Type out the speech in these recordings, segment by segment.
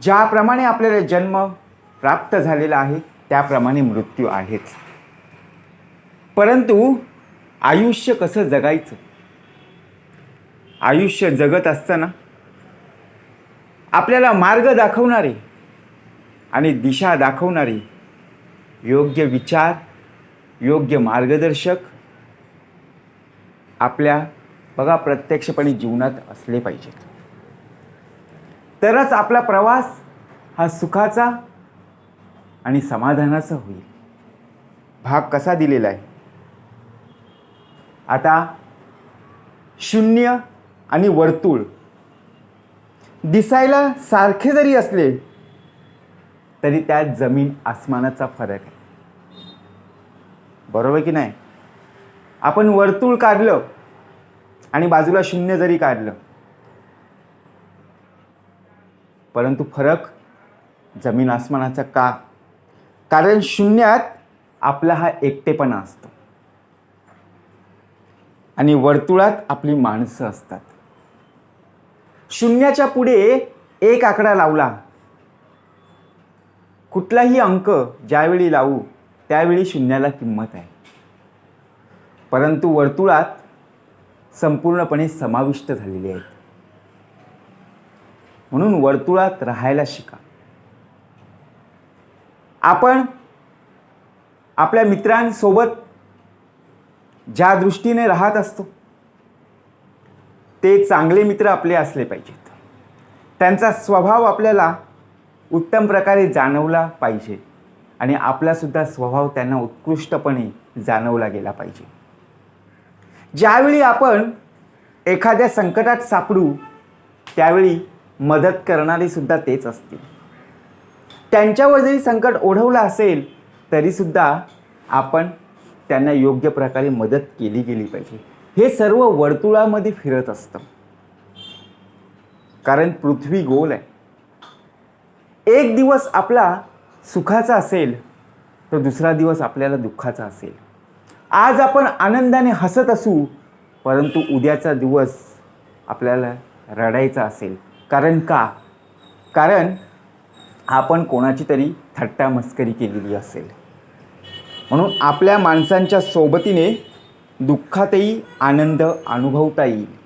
ज्याप्रमाणे आपल्याला जन्म प्राप्त झालेला आहे त्याप्रमाणे मृत्यू आहेच. परंतु आयुष्य कसं जगायचं? आयुष्य जगत असताना आपल्याला मार्ग दाखवणारे आणि दिशा दाखवणारे योग्य विचार योग्य मार्गदर्शक आपल्या बघा प्रत्यक्षपणे जीवनात असले पाहिजेत. तरच आपला प्रवास हा सुखाचा आणि समाधानाचा होईल. भाग कसा दिलेला आहे? आता शून्य आणि वर्तुळ दिसायला सारखे जरी असले तरी त्यात जमीन आसमानाचा फरक आहे. बरोबर की नाही? आपण वर्तुळ काढलं आणि बाजूला शून्य जरी काढलं परंतु फरक जमीन आसमानाचा का? कारण शून्यात आपला हा एकटेपणा असतो. आणि वर्तुळात आपली माणसं असतात. शून्याच्या पुढे एक आकडा लावला. कुठलाही अंक ज्यावेळी लावू त्यावेळी शून्याला किंमत आहे. परंतु वर्तुळात संपूर्णपणे समाविष्ट झालेली आहेत. म्हणून वर्तुळात राहायला शिका. आपण आपल्या मित्रांसोबत ज्या दृष्टीने राहत असतो ते चांगले मित्र आपले असले पाहिजेत. त्यांचा स्वभाव आपल्याला उत्तम प्रकारे जाणवला पाहिजे आणि आपलासुद्धा स्वभाव त्यांना उत्कृष्टपणे जाणवला गेला पाहिजे. ज्यावेळी आपण एखाद्या संकटात सापडू त्यावेळी मदत करणारे सुद्धा तेच असतील. त्यांच्यावर जरी संकट ओढवलं असेल तरीसुद्धा आपण त्यांना योग्य प्रकारे मदत केली गेली पाहिजे. हे सर्व वर्तुळामध्ये फिरत असतं. कारण पृथ्वी गोल आहे. एक दिवस आपला सुखाचा असेल तर दुसरा दिवस आपल्याला दुःखाचा असेल. आज आपण आनंदाने हसत असू परंतु उद्याचा दिवस आपल्याला रडायचा असेल. कारण का? कारण आपण कोणाची तरी थट्टा मस्करी केलेली असेल. म्हणून आपल्या माणसांच्या सोबतीने दुःखातही आनंद अनुभवता येईल.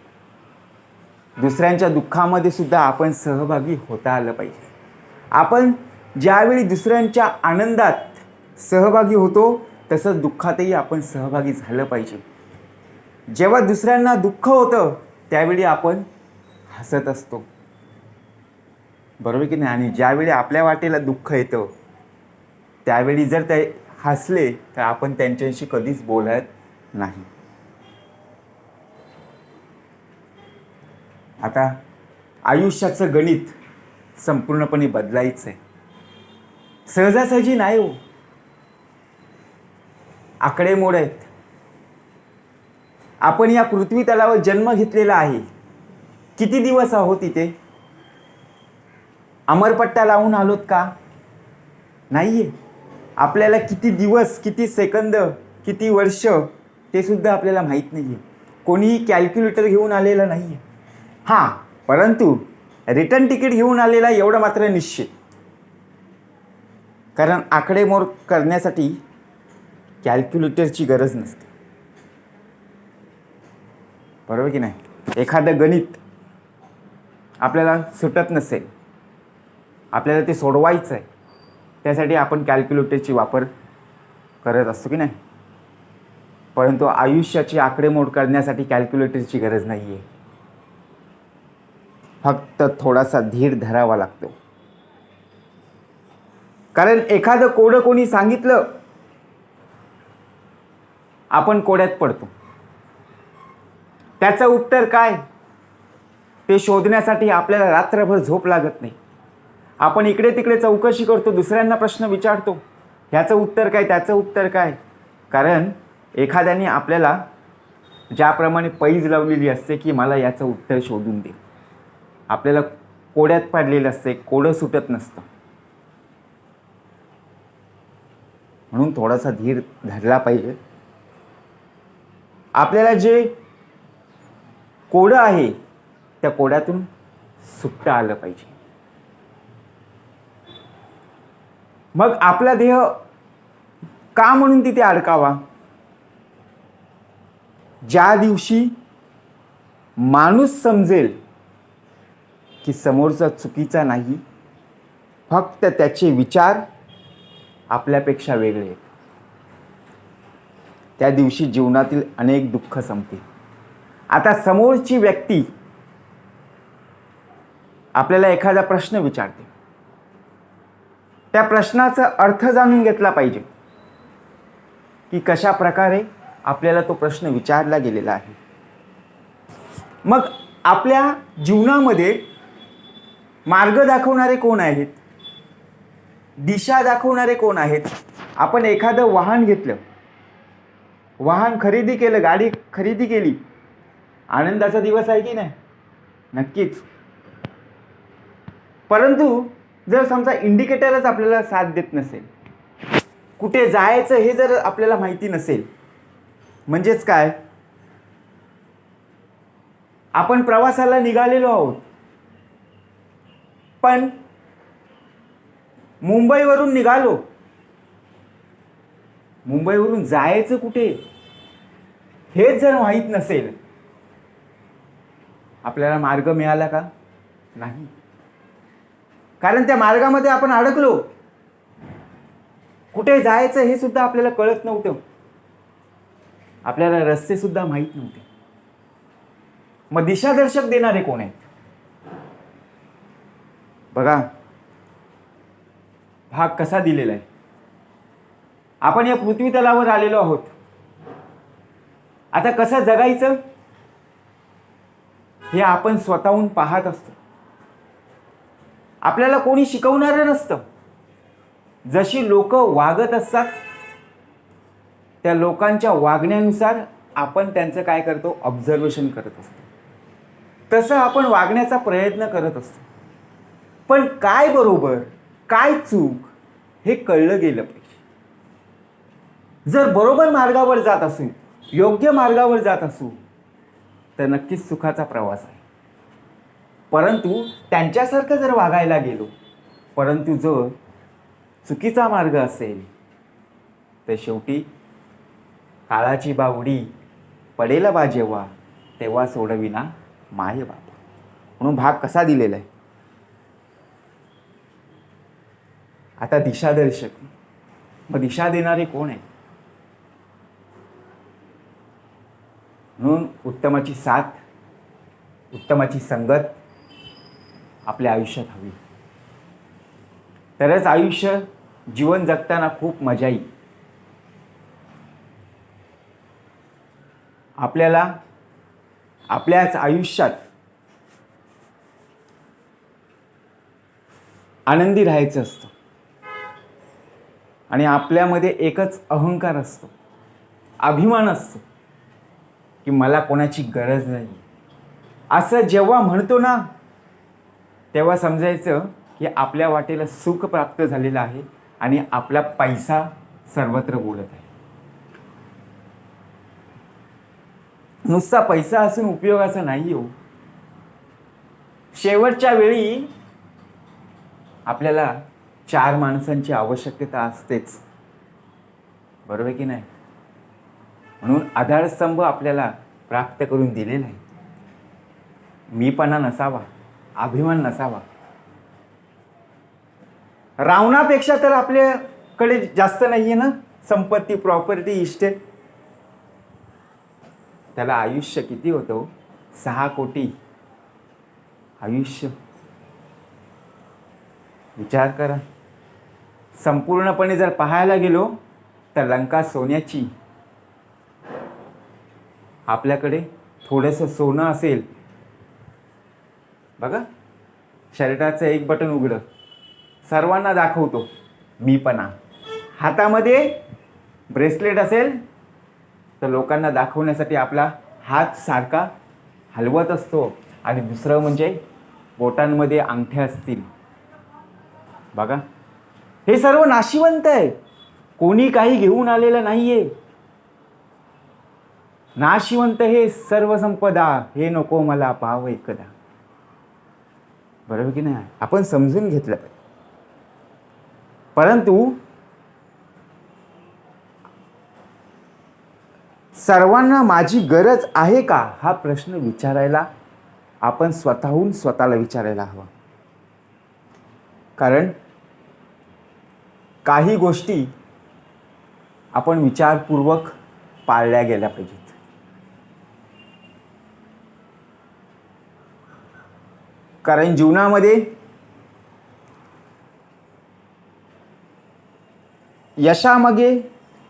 दुसऱ्यांच्या दुःखामध्ये सुद्धा आपण सहभागी होता आलं पाहिजे. आपण ज्यावेळी दुसऱ्यांच्या आनंदात सहभागी होतो तसंच दुःखातही आपण सहभागी झालं पाहिजे. जेव्हा दुसऱ्यांना दुःख होतं त्यावेळी आपण हसत असतो. बरोबर की नाही? आणि ज्यावेळी आपल्या वाटेला दुःख येतं त्यावेळी जर ते हसले तर आपण त्यांच्याशी कधीच बोलत नाही. आता आयुष्याचं गणित संपूर्णपणे बदलायचं आहे सहजासहजी नाही हो. आकडेमोड आहेत. आपण या पृथ्वी तलावर जन्म घेतलेला आहे. किती दिवस आहोत तिथे अमरपट्टा लावून आलोत का? नाही आहे आपल्याला किती दिवस किती सेकंद किती वर्ष ते सुद्धा आपल्याला माहीत नाही आहे कोणीही कॅल्क्युलेटर घेऊन आलेलं नाही आहे हां परंतु रिटर्न तिकीट घेऊन आलेला एवढं मात्र निश्चित. कारण आकडेमोड करण्यासाठी कॅल्क्युलेटरची गरज नसते. बरोबर की नाही? एखादं गणित आपल्याला सुटत नसेल. आपल्याला ते सोडवायचं आहे त्यासाठी आपण कॅल्क्युलेटरची वापर करत असतो की नाही? परंतु आयुष्याची आकडेमोड करण्यासाठी कॅल्क्युलेटरची गरज नाही आहे फक्त थोडासा धीर धरावा लागतो. कारण एखादं कोडं कोणी सांगितलं आपण कोड्यात पडतो. त्याचं उत्तर काय? ते शोधण्यासाठी आपल्याला रात्रभर झोप लागत नाही. आपण इकडे तिकडे चौकशी करतो दुसऱ्यांना प्रश्न विचारतो. ह्याचं उत्तर काय त्याचं उत्तर काय? कारण एखाद्याने आपल्याला ज्याप्रमाणे पैज लावलेली असते की मला याचं उत्तर शोधून दे. आपल्याला कोड्यात पाडलेलं असते कोडं सुटत नसतं. म्हणून थोडासा धीर धरला पाहिजे. आपल्याला जे कोडं आहे त्या कोड्यातून सुटता आलं पाहिजे. मग आपला देह का म्हणून तिथे अडकावा? ज्या दिवशी माणूस समजेल की समोरचा चुकीचा नाही फक्त त्याचे विचार आपल्यापेक्षा वेगळे आहेत. त्या दिवशी जीवनातील अनेक दुःख संपतील. आता समोरची व्यक्ती आपल्याला एखादा प्रश्न विचारते. त्या प्रश्नाचा अर्थ जाणून घेतला पाहिजे. की कशा प्रकारे आपल्याला तो प्रश्न विचारला गेलेला आहे. मग आपल्या जीवनामध्ये मार्ग दाखवणारे कोण आहेत? दिशा दाखवणारे कोण आहेत? आपण एखादं वाहन घेतलं. वाहन खरेदी केलं गाडी खरेदी केली. आनंदाचा दिवस आहे की नाही? नक्कीच. परंतु जर समजा इंडिकेटरच आपल्याला साथ देत नसेल कुठे जायचं हे जर आपल्याला माहिती नसेल म्हणजेच काय? आपण प्रवासाला निघालेलो आहोत. पण मुंबईवरून निघालो. मुंबईवरून जायचं कुठे? हेच जर माहीत नसेल आपल्याला मार्ग मिळाला का? नाही. कारण त्या मार्गामध्ये आपण अडकलो. कुठे जायचं हे सुद्धा आपल्याला कळत नव्हतं. आपल्याला रस्ते सुद्धा माहीत नव्हते. मग दिशादर्शक देणारे कोण आहेत? बघा. भाग कसा दिलेला आहे? आपण या पृथ्वी तलावर आलेलो आहोत. आता कसं जगायचं? हे आपण स्वतःहून पाहत असतो. आपल्याला कोणी शिकवणारं नसतं. जशी लोक वागत असतात त्या लोकांच्या वागण्यानुसार आपण त्यांचं काय करतो? ऑब्झर्वेशन करत असतो. तसं आपण वागण्याचा प्रयत्न करत असतो. पण काय बरोबर काय चूक हे कळलं गेलं पाहिजे. जर बरोबर मार्गावर जात असू योग्य मार्गावर जात असू तर नक्कीच सुखाचा प्रवास आहे. परंतु त्यांच्यासारखं जर वागायला गेलो परंतु जर चुकीचा मार्ग असेल तर शेवटी काळाची बावडी पडेल बा जेव्हा तेव्हा सोडविना माय बाप. म्हणून भाग कसा दिलेला आहे? आता दिशादर्शक. मग दिशा देणारे कोण आहे म्हणून उत्तमाची साथ उत्तमाची संगत आपल्या आयुष्यात हवी तरच आयुष्य जीवन जगताना खूप मजा येईल. आपल्याला आपल्याच आयुष्यात आनंदी राहायचं असतं. आणि आपल्यामध्ये एकच अहंकार असतो. अभिमान असतो. की मला कोणाची गरज नाही. असं जेव्हा म्हणतो ना तेव्हा समजायचं की आपल्या वाटेला सुख प्राप्त झालेलं आहे आणि आपला पैसा सर्वत्र बोलत आहे. नुसता पैसा असून उपयोगाचा नाही हो. शेवटच्या वेळी आपल्याला चार माणसांची आवश्यकता असतेच. बरोबर की नाही? म्हणून आधारस्तंभ आपल्याला प्राप्त करून दिलेला आहे. मीपणा नसावा. अभिमान नसावा. रावणापेक्षा तर आपल्याकडे जास्त नाही आहे ना? संपत्ती प्रॉपर्टी इस्टेट त्याला आयुष्य किती होतं हो? सहा कोटी. आयुष्य. विचार करा. संपूर्णपणे जर पाहायला गेलो तर लंका सोन्याची. आपल्याकडे थोडंसं सोनं असेल बघा. शर्टाचं एक बटन उघडं. सर्वांना दाखवतो. मीपणा हातामध्ये ब्रेसलेट असेल तर लोकांना दाखवण्यासाठी आपला हात सारखा हलवत असतो. आणि दुसरं म्हणजे बोटांमध्ये अंगठ्या असतील. बघा. हे सर्व नाशिवंत आहे. कोणी काही घेऊन आलेलं नाही आहे नाशिवंत हे सर्व संपदा हे नको मला पाव एकदा. बरोबर की नाही? आपण समजून घेतलं. पाहिजे परंतु सर्वांना माझी गरज आहे का? हा प्रश्न विचारायला आपण स्वतःहून स्वतःला विचारायला हवा. कारण काही गोष्टी आपण विचारपूर्वक पाळल्या गेल्या पाहिजेत. कारण जीवनामध्ये यशामागे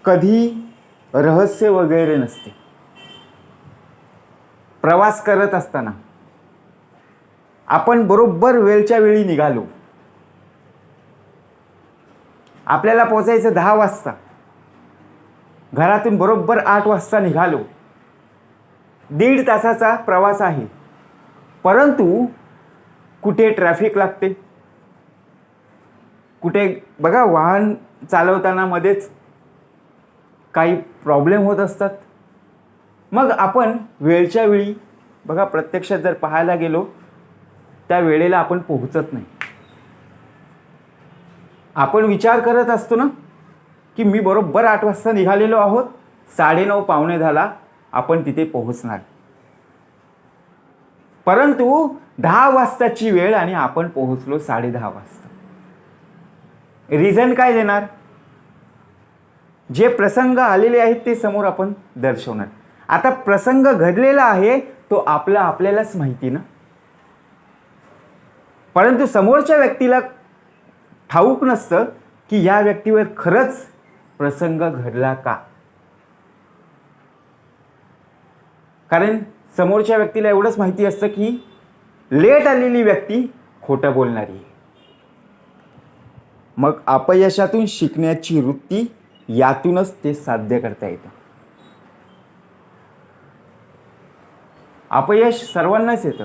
कधी रहस्य वगैरे नसते. प्रवास करत असताना आपण बरोबर वेळच्या वेळी निघालो. आपल्याला पोचायचं दहा वाजता. घरातून बरोबर आठ वाजता निघालो. दीड तासाचा प्रवास आहे. परंतु कुठे ट्रॅफिक लागते? कुठे बघा वाहन चालवताना मध्येच काही प्रॉब्लेम होत असतात. मग आपण वेळच्या वेळी बघा प्रत्यक्षात जर पाहायला गेलो त्या वेळेला आपण पोहोचत नाही. आपण विचार करत असतो ना की मी बरोबर आठ वाजता निघालेलो आहोत साडेनऊ पावणे झाला आपण तिथे पोहोचणार. परंतु दहा वाजताची वेळ आणि आपण पोहोचलो साडे दहा वाजता. रिझन काय देणार? जे प्रसंग आलेले आहेत ते समोर आपण दर्शवणार. आता प्रसंग घडलेला आहे तो आपला आपल्यालाच माहिती ना? परंतु समोरच्या व्यक्तीला ठाऊक नसतं की या व्यक्तीवर खरंच प्रसंग घडला का? कारण समोरच्या व्यक्तीला एवढंच माहिती असतं की लेट आलेली व्यक्ती खोटं बोलणारी. आहे. मग अपयशातून शिकण्याची वृत्ती यातूनच ते साध्य करता येतं. अपयश सर्वांनाच येतं.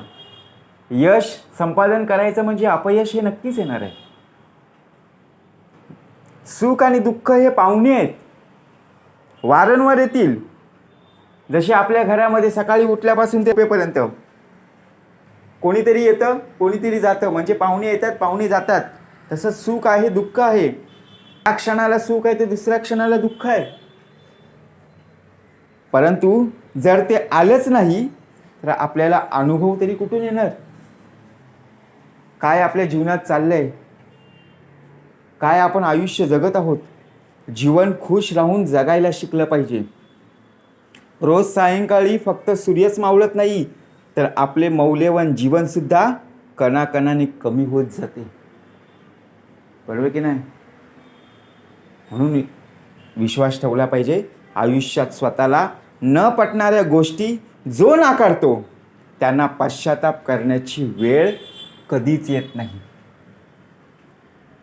यश संपादन करायचं म्हणजे अपयश हे नक्कीच येणार आहे. सुख आणि दुःख हे पाहुणे आहेत. वारंवार येतील. जसे आपल्या घरामध्ये सकाळी उठल्यापासून ते पेपर्यंत. कोणीतरी येतं कोणीतरी जातं. म्हणजे पाहुणे येतात पाहुणे जातात. तसं सुख आहे दुःख आहे. त्या क्षणाला सुख आहे ते दुसऱ्या क्षणाला दुःख आहे. परंतु जर ते आलंच नाही तर आपल्याला अनुभव तरी कुठून येणार? काय आपल्या जीवनात चाललंय? काय आपण आयुष्य जगत आहोत? जीवन खुश राहून जगायला शिकलं पाहिजे. रोज सायंकाळी फक्त सूर्यच मावळत नाही तर आपले मौल्यवान जीवनसुद्धा कणाकणाने कमी होत जाते. बरोबर की नाही? म्हणून विश्वास ठेवला पाहिजे आयुष्यात स्वतःला न पटणाऱ्या गोष्टी जो नाकारतो त्यांना पश्चाताप करण्याची वेळ कधीच येत नाही.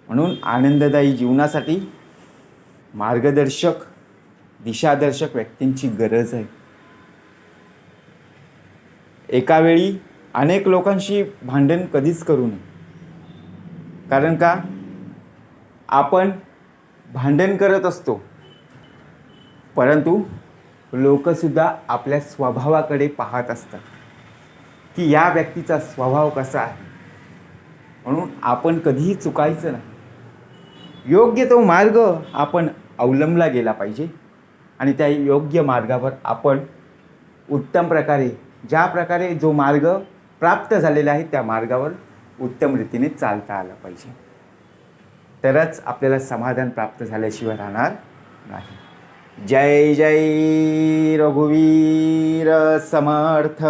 म्हणून आनंददायी जीवनासाठी मार्गदर्शक दिशादर्शक व्यक्तींची गरज आहे. एकावेळी अनेक लोकांशी भांडण कधीच करू नये. कारण का? आपण भांडण करत असतो. परंतु लोकसुद्धा आपल्या स्वभावाकडे पाहत असतात. की या व्यक्तीचा स्वभाव कसा आहे? म्हणून आपण कधीही चुकायचं नाही. योग्य तो मार्ग आपण अवलंबला गेला पाहिजे. आणि त्या योग्य मार्गावर आपण उत्तम प्रकारे ज्या प्रकारे जो मार्ग प्राप्त झालेला आहे त्या मार्गावर उत्तम रीतीने चालता आलं पाहिजे. तरच आपल्याला समाधान प्राप्त झाल्याशिवाय राहणार नाही. जय जय रघुवीर समर्थ.